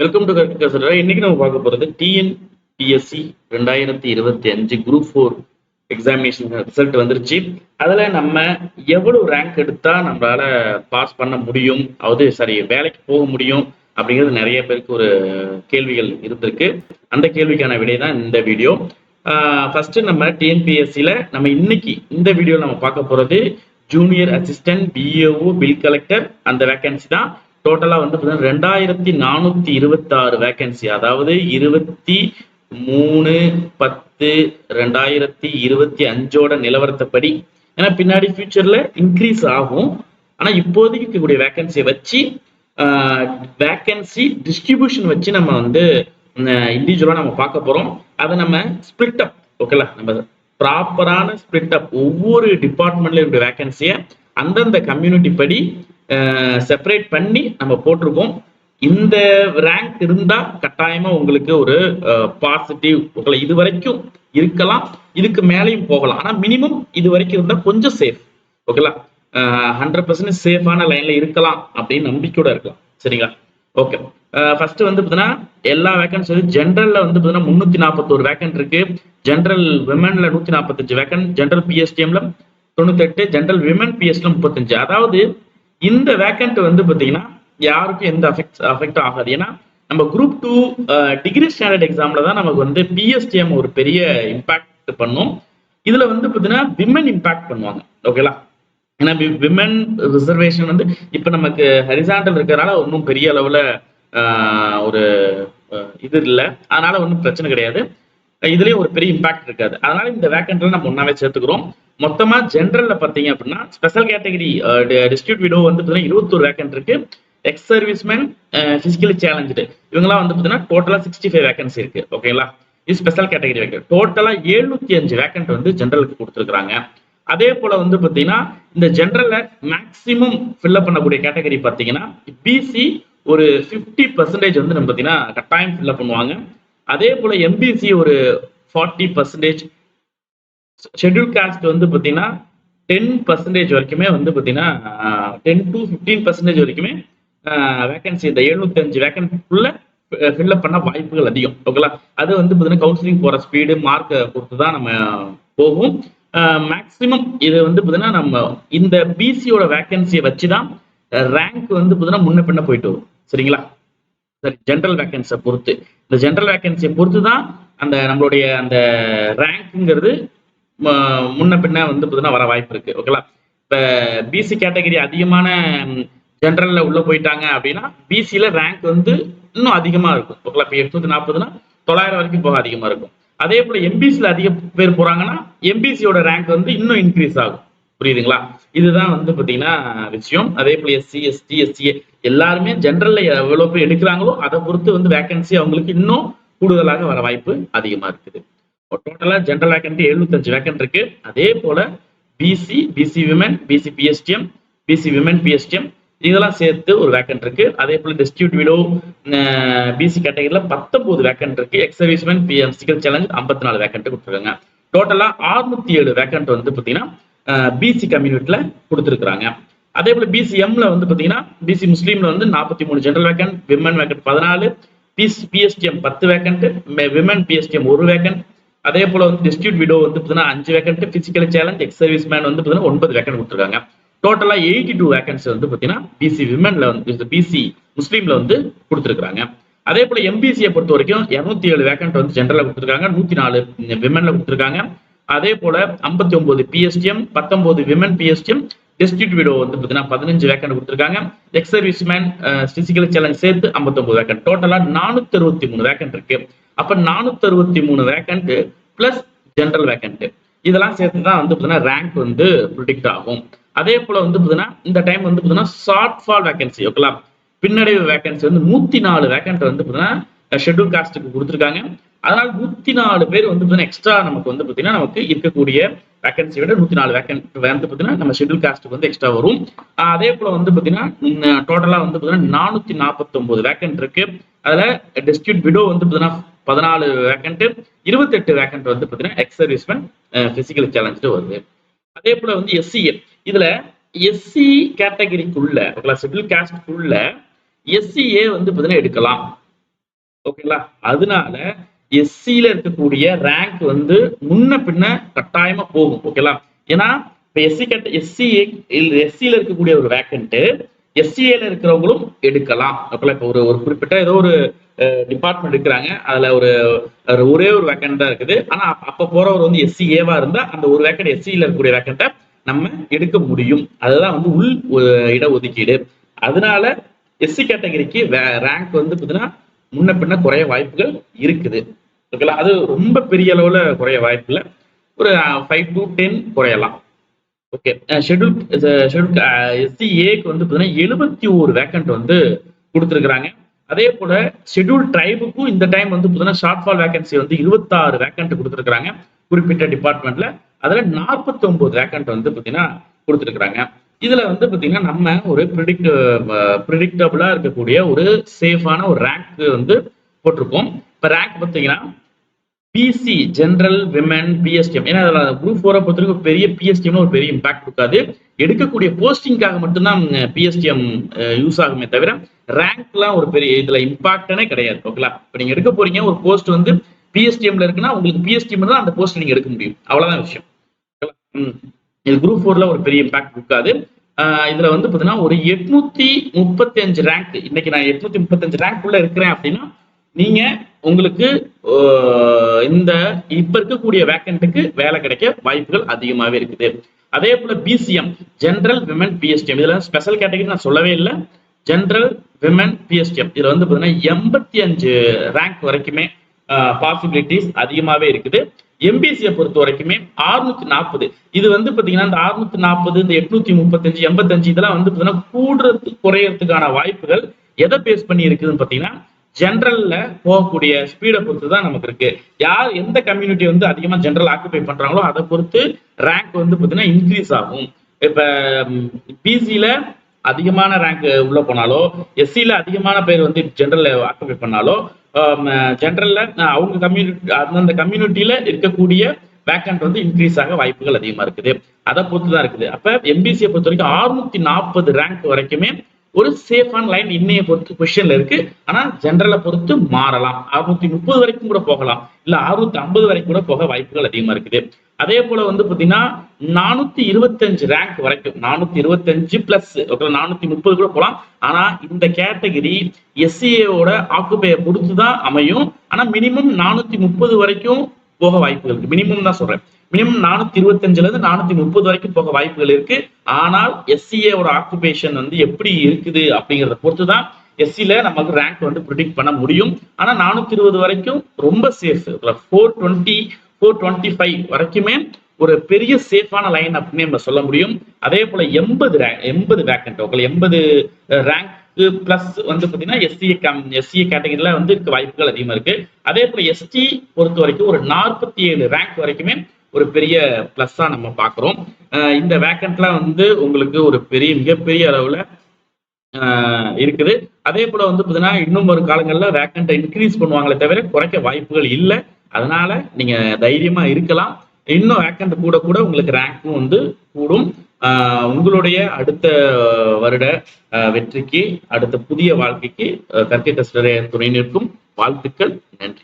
Welcome to கல்கசரா இன்னைக்கு நம்ம பார்க்க போறது டிஎன்பிஎஸ்சி ரெண்டாயிரத்தி இருபத்தி அஞ்சு குரூப் ஃபோர் எக்ஸாமினேஷன் ரிசல்ட் வந்துருச்சு. அதுல நம்ம எவ்வளவு ரேங்க் எடுத்தா நம்மளால பாஸ் பண்ண முடியும்? அதாவது சரி வேலைக்கு போக முடியும் அப்படிங்கிறது நிறைய பேருக்கு ஒரு கேள்விகள் இருந்திருக்கு. அந்த கேள்விக்கான விடை தான் இந்த வீடியோ. ஃபர்ஸ்ட் நம்ம டிஎன்பிஎஸ்சியில் நம்ம இன்னைக்கு இந்த வீடியோவில் நம்ம பார்க்க போறது junior assistant PAO bill collector அந்த வேகன்சி தான். டோட்டலாக வந்து பார்த்தீங்கன்னா ரெண்டாயிரத்தி நானூற்றி இருபத்தாறு வேகன்சி அதாவது இருபத்தி மூணு பத்து ரெண்டாயிரத்தி இருபத்தி அஞ்சோட நிலவரத்தைப்படி. ஏன்னா பின்னாடி ஃபியூச்சரில் இன்க்ரீஸ் ஆகும். ஆனால் இப்போதைக்கு இருக்கக்கூடிய வேகன்சியை வச்சு வேகன்சி டிஸ்ட்ரிபியூஷன் வச்சு நம்ம வந்து இண்டிவிஜுவலாக நம்ம பார்க்க போகிறோம் அதை நம்ம ஸ்பிளிட் அப் ஓகேலா நம்ம ப்ராப்பரான ஸ்பிளிட் அப் ஒவ்வொரு டிபார்ட்மெண்ட்ல இருக்கிற வேகன்சியை அந்தந்த கம்யூனிட்டி படி செப்பரேட் பண்ணி நம்ம போட்டிருக்கோம். இந்த ரேங்க் இருந்தா கட்டாயமா உங்களுக்கு ஒரு பாசிட்டிவ் உங்களை இது வரைக்கும் இருக்கலாம் இதுக்கு மேலேயும் போகலாம். ஆனா மினிமம் இது வரைக்கும் இருந்தா கொஞ்சம் சேஃப் ஓகேலா ஹண்ட்ரட் பர்சன்ட் சேஃபான லைன்ல இருக்கலாம் அப்படின்னு நம்பிக்கையோட இருக்கலாம். சரிங்களா? ஓகே ஃபர்ஸ்ட் வந்து பார்த்தீங்கன்னா எல்லா வேகன்சி வந்து ஜென்ரல்ல வந்து பார்த்தீங்கன்னா முன்னூத்தி நாற்பத்தோரு வேக்கன்ட் இருக்கு. ஜென்ரல் விமன்ல நூத்தி நாற்பத்தஞ்சு வேக்கன்ட் ஜென்ரல் பிஎஸ்டிஎம்ல தொண்ணூத்தெட்டு ஜென்ரல் விமன் பிஎஸ்ல முப்பத்தஞ்சு. அதாவது இந்த வேக்கண்ட் வந்து பார்த்தீங்கன்னா யாருக்கும் எந்த அஃபெக்ட் அஃபெக்ட் ஆகாது. ஏன்னா நம்ம குரூப் டூ டிகிரி ஸ்டாண்டர்ட் எக்ஸாம்ல தான் நமக்கு வந்து பிஎஸ்டிஎம் ஒரு பெரிய இம்பாக்ட் பண்ணும். இதுல வந்து பார்த்தீங்கன்னா விமன் இம்பாக்ட் பண்ணுவாங்க. ஓகேலா ஏன்னா விமன் ரிசர்வேஷன் வந்து இப்போ நமக்கு ஹரிசாண்டல் இருக்கிறனால ஒன்றும் பெரிய அளவில் ஒரு இது இல்லை. அதனால ஒன்றும் பிரச்சனை கிடையாது. இதுலயும் ஒரு பெரிய இம்பாக்ட் இருக்காது. அதனால இந்த வேக்கண்ட்ல நம்ம ஒன்னாவே சேர்த்துக்கிறோம். மொத்தமா ஜென்ரல்ல பாத்தீங்க அப்படின்னா ஸ்பெஷல் கேட்டகரி டிஸ்ட்ரிபியூட் விடோ வந்து பார்த்தீங்கன்னா இருபத்தொரு வேக்கன்ட் இருக்கு. எக்ஸ் சர்வீஸ்மேன் பிசிக்கலி சேலஞ்சு இவங்கலாம் வந்து பார்த்தீங்கன்னா டோட்டலா சிக்ஸ்டி ஃபைவ் வேகன்சி இருக்கு. ஓகேங்களா இது ஸ்பெஷல் கேட்டகரி வேக்கன் டோட்டலா எழுநூத்தி அஞ்சு வேக்கன்ட் வந்து ஜென்ரலுக்கு கொடுத்துருக்காங்க அதே போல வந்து பாத்தீங்கன்னா இந்த ஜென்ரல்ல மேக்சிமம் ஃபில்அப் பண்ணக்கூடிய கேட்டகரி பாத்தீங்கன்னா பிசி ஒரு ஃபிஃப்டி பர்சன்டேஜ் வந்து நம்ம பார்த்தீங்கன்னா கட்டாயம் ஃபில்அப் பண்ணுவாங்க. அதே போல எம்பிசி ஒரு ஃபார்ட்டி பர்சன்டேஜ் ஷெட்யூல் காஸ்ட் வந்து பார்த்தீங்கன்னா டென் பர்சன்டேஜ் வரைக்குமே வந்து பார்த்தீங்கன்னா டென் டு ஃபிஃப்டீன் பர்சன்டேஜ் வரைக்குமே வேகன்சி இந்த எழுநூத்தஞ்சு வேகன்சிக்குள்ள ஃபில்அப் பண்ண வாய்ப்புகள் அதிகம். ஓகேங்களா அது வந்து பார்த்தீங்கன்னா கவுன்சிலிங் போகிற ஸ்பீடு மார்க்கை பொறுத்து தான் நம்ம போகும். மேக்சிமம் இது வந்து பார்த்தீங்கன்னா நம்ம இந்த பிசியோட வேக்கன்சியை வச்சு தான் ரேங்க் வந்து பார்த்தீங்கன்னா முன்ன பின்ன போயிட்டு வரும். சரிங்களா? சரி ஜென்ரல் வேகன்சியை பொறுத்து. இந்த ஜென்ரல் வேக்கன்சியை பொறுத்து தான் அந்த நம்மளுடைய அந்த ரேங்க்குங்கிறது முன்ன பின்ன வந்து பார்த்தீங்கன்னா வர வாய்ப்பு இருக்கு. ஓகேங்களா இப்போ பிசி கேட்டகரி அதிகமான ஜென்ரல்ல உள்ள போயிட்டாங்க அப்படின்னா பிசியில ரேங்க் வந்து இன்னும் அதிகமாக இருக்கும். ஓகேங்களா இப்போ எட்நூத்தி நாற்பதுன்னா தொள்ளாயிரம் வரைக்கும் போக அதிகமாக இருக்கும். அதே போல் எம்பிசியில் அதிக பேர் போகிறாங்கன்னா எம்பிசியோட ரேங்க் வந்து இன்னும் இன்க்ரீஸ் ஆகும். புரியுதுங்களா? இதுதான் வந்து பார்த்தீங்கன்னா விஷயம். அதே போல் எஸ்சி எஸ்டி எஸ்சிஏ எல்லாருமே ஜென்ரலில் எவ்வளோ பேர் எடுக்கிறாங்களோ அதை பொறுத்து வந்து வேகன்சி அவங்களுக்கு இன்னும் கூடுதலாக வர வாய்ப்பு அதிகமாக இருக்குது. டோட்டலா ஜென்ரல் வேகன்சி எழுநூத்தஞ்சு வேகன்ட் இருக்கு. அதே போல BC BC women BC PSTM BC women PSTM இதெல்லாம் சேர்த்து ஒரு வேக்கன்ட் இருக்கு. அதே போல டிஸ்ட்ரிபியூட் விடோ பிசி கேட்டகரியில பத்தொன்பது வேக்கன்ட் இருக்கு. எக்ஸர்வீஸ்மென் பிஎம் சிக்கல் சேலஞ்ச் ஐம்பத்தி நாலு வேக்கன்ட் கொடுத்துருக்காங்க. டோட்டலா அறுநூத்தி ஏழு வேக்கன்ட் வந்து பாத்தீங்கன்னா பிசி கம்யூனிட்டில கொடுத்துருக்காங்க அதே போல பிசிஎம்ல வந்து பாத்தீங்கன்னா பிசி முஸ்லீம்ல வந்து நாற்பத்தி மூணு ஜென்ரல் வேக்கன்ட் விமன் வேக்கன்ட் பதினாலு பிசி பிஎஸ்டிஎம் பத்து வேக்கன்ட் விமன் பிஎஸ்டிஎம் ஒரு வேக்கன்ட் அதே போல வந்து டிஸ்ட்ரிபியூட் விடோ வந்து பார்த்தீங்கன்னா அஞ்சு vacant physical challenge ex service man வந்து பார்த்தீங்கன்னா ஒன்பது வேக்கன்ட் கொடுத்துருக்காங்க. டோட்டலா எயிட்டி டூ வேகன்சி வந்து பாத்தீங்கன்னா பிசி விமன்ல வந்து பிசி முஸ்லீம்ல வந்து கொடுத்துருக்காங்க அதே போல எம்பிசியை பொறுத்த வரைக்கும் இருநூத்தி ஏழு வேகன்ட் வந்து ஜென்ரல்ல கொடுத்துருக்காங்க நூத்தி நாலு விமன்ல கொடுத்துருக்காங்க. அதே போல ஐம்பத்தி ஒன்பது பிஎஸ்டிஎம் பத்தொன்பது விமன் பிஎஸ்டிஎம் டிஸ்ட்ரிக்ட் விடோ வந்து பாத்தீங்கன்னா பதினஞ்சு வேக்கன்ட் கொடுத்துருக்காங்க. Ex service man physical challenge சேர்த்து ஐம்பத்தொன்பது வேக்கன் டோட்டலா நானூத்தி அறுபத்தி மூணு வேக்கன்ட் இருக்கு. அப்ப நானூத்தி அறுபத்தி மூணு வேக்கன்ட் பிளஸ் ஜென்ரல் வேக்கன்ட் இதெல்லாம் சேர்த்து தான் வந்து பாத்தீங்கன்னா ரேங்க் வந்து ப்ரிடிக்ட் ஆகும். அதே போல வந்து பார்த்தீங்கன்னா இந்த டைம் வந்து பார்த்தீங்கன்னா ஷார்ட் ஃபால் வேகன்சி ஓகேங்களா பின்னடைவு வேகன்சி வந்து நூத்தி நாலு வேகன்ட் வந்து பாத்தீங்கன்னா ஷெட்யூல் காஸ்ட்டுக்கு கொடுத்துருக்காங்க. அதனால நூத்தி நாலு பேர் வந்து பார்த்தீங்கன்னா எக்ஸ்ட்ரா நமக்கு வந்து பாத்தீங்கன்னா நமக்கு இருக்கக்கூடிய வேகன்சி விட நூத்தி நாலு வேகன்ட் வந்து பாத்தீங்கன்னா நம்ம ஷெட்யூல் காஸ்ட்டுக்கு வந்து எக்ஸ்ட்ரா வரும். அதே போல வந்து பாத்தீங்கன்னா டோட்டலா வந்து பாத்தீங்கன்னா நானூத்தி நாற்பத்தி ஒன்பது வேகன்ட் இருக்கு. அதுல டிஸ்ட்ரிக்ட் விடோ வந்து பார்த்தீங்கன்னா பதினாலு வேகன்ட் இருபத்தெட்டு வேக்கண்ட் வந்து பாத்தீங்கன்னா எக்ஸ் சர்வீஸ்மேன் பிசிக்கல் சேலஞ்சு வருது. அதே போல வந்து எஸ்சிஏ இதுல எஸ்சி கேட்டகரிக்குள்ள ஷெட்யூல் காஸ்டுக்குள்ள எஸ்சிஏ வந்து பாத்தீங்கன்னா எடுக்கலாம். ஓகேங்களா அதனால எஸ்சியில இருக்கக்கூடிய ரேங்க் வந்து முன்ன பின்ன கட்டாயமா போகும். ஓகேங்களா ஏன்னா இப்ப எஸ்சி கேட்ட எஸ்சி எஸ்சியில இருக்கக்கூடிய ஒரு வேக்கண்ட்டு எஸ்சிஏல இருக்கிறவங்களும் எடுக்கலாம். அப்பல இப்போ ஒரு ஒரு குறிப்பிட்ட ஏதோ ஒரு டிபார்ட்மெண்ட் இருக்கிறாங்க அதுல ஒரு ஒரே ஒரு வேக்கண்ட் தான் இருக்குது. ஆனா அப்ப- போறவர் வந்து எஸ்சிஏவா இருந்தா அந்த ஒரு வேக்கண்ட் எஸ்சியில இருக்கக்கூடிய வேக்கண்ட்டை நம்ம எடுக்க முடியும். அதுதான் வந்து உள் இடஒதுக்கீடு. அதனால எஸ்சி கேட்டகரிக்கு ரேங்க் வந்து பார்த்தீங்கன்னா முன்ன பின்ன குறைய வாய்ப்புகள் இருக்குது. ஓகேங்களா அது ரொம்ப பெரிய அளவுல குறைய வாய்ப்பு இல்லை ஒரு ஃபைவ் டு டென் குறையலாம். ஓகே ஷெட்யூல் ஷெட்யூல் எஸ்சி ஏக்கு வந்து பார்த்தீங்கன்னா எழுபத்தி ஒரு வேக்கண்ட் வந்து கொடுத்துருக்குறாங்க. அதே போல ஷெட்யூல் ட்ரைபுக்கும் இந்த டைம் வந்து பார்த்தீங்கன்னா ஷார்ட் ஃபால் வேகன்சி வந்து இருபத்தாறு வேக்கண்ட் கொடுத்துருக்குறாங்க. குறிப்பிட்ட டிபார்ட்மெண்ட்ல அதுல நாற்பத்தி ஒன்பது வேக்கண்ட் வந்து பார்த்தீங்கன்னா கொடுத்துருக்குறாங்க. இதுல வந்து பார்த்தீங்கன்னா நம்ம ஒரு ப்ரிடிக்ட் ப்ரிடிக்டபுளா uh, இருக்கக்கூடிய ஒரு சேஃபான ஒரு ரேங்க் வந்து போட்டிருக்கோம். இப்போ ரேங்க் பார்த்தீங்கன்னா பிசி ஜென்ரல் விமன் பிஎஸ்டிஎம் ஏன்னா அதில் குரூப் ஃபோரை பொறுத்தவரைக்கும் பெரிய பிஎஸ்டிஎம்னு ஒரு பெரிய இம்பாக்ட் இருக்காது எடுக்கக்கூடிய போஸ்டிங்காக மட்டும்தான் பிஎஸ்டிஎம் யூஸ் ஆகுமே தவிர ரேங்க்லாம் ஒரு பெரிய இதுல இம்பாக்டனே கிடையாது. ஓகேங்களா இப்போ நீங்க எடுக்க போறீங்க ஒரு போஸ்ட் வந்து பிஎஸ்டிஎம்ல இருக்குன்னா உங்களுக்கு பிஎஸ்டிஎம் தான் அந்த போஸ்ட் நீங்க எடுக்க முடியும். அவ்வளோதான் விஷயம். இது குரூப் ஃபோர்ல ஒரு பெரிய இம்பாக்ட் கொடுக்காது. ஆஹ் இதுல வந்து பாத்தீங்கன்னா ஒரு எட்நூத்தி முப்பத்தி அஞ்சு ரேங்க் இன்னைக்கு நான் எட்நூத்தி முப்பத்தஞ்சு ரேங்க் உள்ள இருக்கிறேன் அப்படின்னா நீங்க உங்களுக்கு இந்த இப்ப இருக்கக்கூடிய வேக்கண்ட்டுக்கு வேலை கிடைக்க வாய்ப்புகள் அதிகமாவே இருக்குது. அதே போல பிசிஎம் ஜென்ரல் விமன் பிஎஸ்டிஎம் இதுல ஸ்பெஷல் கேட்டகரி நான் சொல்லவே இல்லை. ஜென்ரல் விமன் பிஎஸ்டிஎம் இதுல வந்து பாத்தீங்கன்னா எண்பத்தி அஞ்சு ரேங்க் வரைக்குமே பாசிபிலிட்டிஸ் அதிகமாவே இருக்குது. எம்பிசியை பொறுத்த வரைக்குமே 640 நாற்பது. இது வந்து பாத்தீங்கன்னா இந்த 640 நாற்பது இந்த எட்நூத்தி முப்பத்தஞ்சு எண்பத்தஞ்சு இதெல்லாம் வந்து பாத்தீங்கன்னா கூடுறது குறையறதுக்கான வாய்ப்புகள் எதை பேஸ் பண்ணி இருக்குதுன்னு பாத்தீங்கன்னா ஜென்ரல்ல போகக்கூடிய ஸ்பீடை பொறுத்து தான் நமக்கு இருக்கு. யார் எந்த கம்யூனிட்டி வந்து அதிகமா ஜென்ரல் ஆக்குபை பண்றாங்களோ அதை பொறுத்து ரேங்க் வந்து பார்த்தீங்கன்னா இன்க்ரீஸ் ஆகும். இப்ப பிசியில அதிகமான ரேங்க் உள்ள போனாலோ எஸ்சியில அதிகமான பேர் வந்து ஜென்ரலில் ஆக்குபை பண்ணாலோ ஜென்ரல்ல அவங்க கம்யூனிட்டி அந்தந்த கம்யூனிட்டியில இருக்கக்கூடிய வேக்கண்ட் வந்து இன்க்ரீஸ் ஆக வாய்ப்புகள் அதிகமா இருக்குது. அதை பொறுத்து தான் இருக்குது. அப்ப எம்பிசியை பொறுத்த வரைக்கும் 640 நாற்பது ரேங்க் வரைக்குமே ஒரு சேஃபான லைன் இன்னைய பொறுத்து கொஸ்டின்ல இருக்கு. ஆனா ஜென்ரலை பொறுத்து மாறலாம். 630 முப்பது வரைக்கும் கூட போகலாம். இல்ல 650 ஐம்பது வரைக்கும் கூட போக வாய்ப்புகள் அதிகமா இருக்குது. அதே போல வந்து பாத்தீங்கன்னா நானூத்தி இருபத்தஞ்சு ரேங்க் வரைக்கும் நானூத்தி இருபத்தஞ்சு பிளஸ் நானூத்தி முப்பது கூட போகலாம். ஆனா இந்த கேட்டகரி எஸ்சிஏவோட ஆக்குபையை பொறுத்து தான் அமையும். ஆனா மினிமம் நானூத்தி முப்பது வரைக்கும் போக வாய்ப்புகள் இருக்கு. மினிமம் தான் சொல்றேன். மினிமம் நானூத்தி இருபத்தஞ்சுல இருந்து நானூத்தி முப்பது வரைக்கும் போக வாய்ப்புகள் இருக்கு. ஆனால் எஸ்சிஏவோட ஆக்குபேஷன் வந்து எப்படி இருக்குது அப்படிங்கறத பொறுத்து தான் எஸ்சில நமக்கு ரேங்க் வந்து ப்ரிடிக்ட் பண்ண முடியும். ஆனா நானூத்தி இருபது வரைக்கும் ரொம்ப safe four twenty four twenty five வரைக்குமே ஒரு பெரிய சேஃபான லைன் அப்படின்னு நம்ம சொல்ல முடியும். அதே போல எண்பது எண்பது வேக்கண்ட் ஓகே எண்பது uh, ரேங்க் பிளஸ் வந்து பாத்தீங்கன்னா எஸ்சி கம் எஸ்சி கேட்டகரியில வந்து வாய்ப்புகள் அதிகமா இருக்கு. அதே போல எஸ்டி பொறுத்த வரைக்கும் ஒரு நாற்பத்தி ஏழு ரேங்க் வரைக்குமே ஒரு பெரிய பிளஸ்ஸா நம்ம பாக்குறோம் இந்த வேக்கண்ட்லாம் வந்து உங்களுக்கு ஒரு பெரிய மிகப்பெரிய அளவுல இருக்குது. அதே போல வந்து பாத்தீங்கன்னா இன்னும் ஒரு காலங்கள்ல வேக்கண்ட்டை இன்க்ரீஸ் பண்ணுவாங்களே தவிர குறைக்க வாய்ப்புகள் இல்லை. அதனால நீங்க தைரியமா இருக்கலாம். இன்னும் வேக்கண்ட் கூட கூட உங்களுக்கு ரேங்க்கும் வந்து கூடும். உங்களுடைய அடுத்த வருட வெற்றிக்கு அடுத்த புதிய வாழ்க்கைக்கு கற்கை கஸ்டரை துணை நிற்கும். வாழ்த்துக்கள். நன்றி.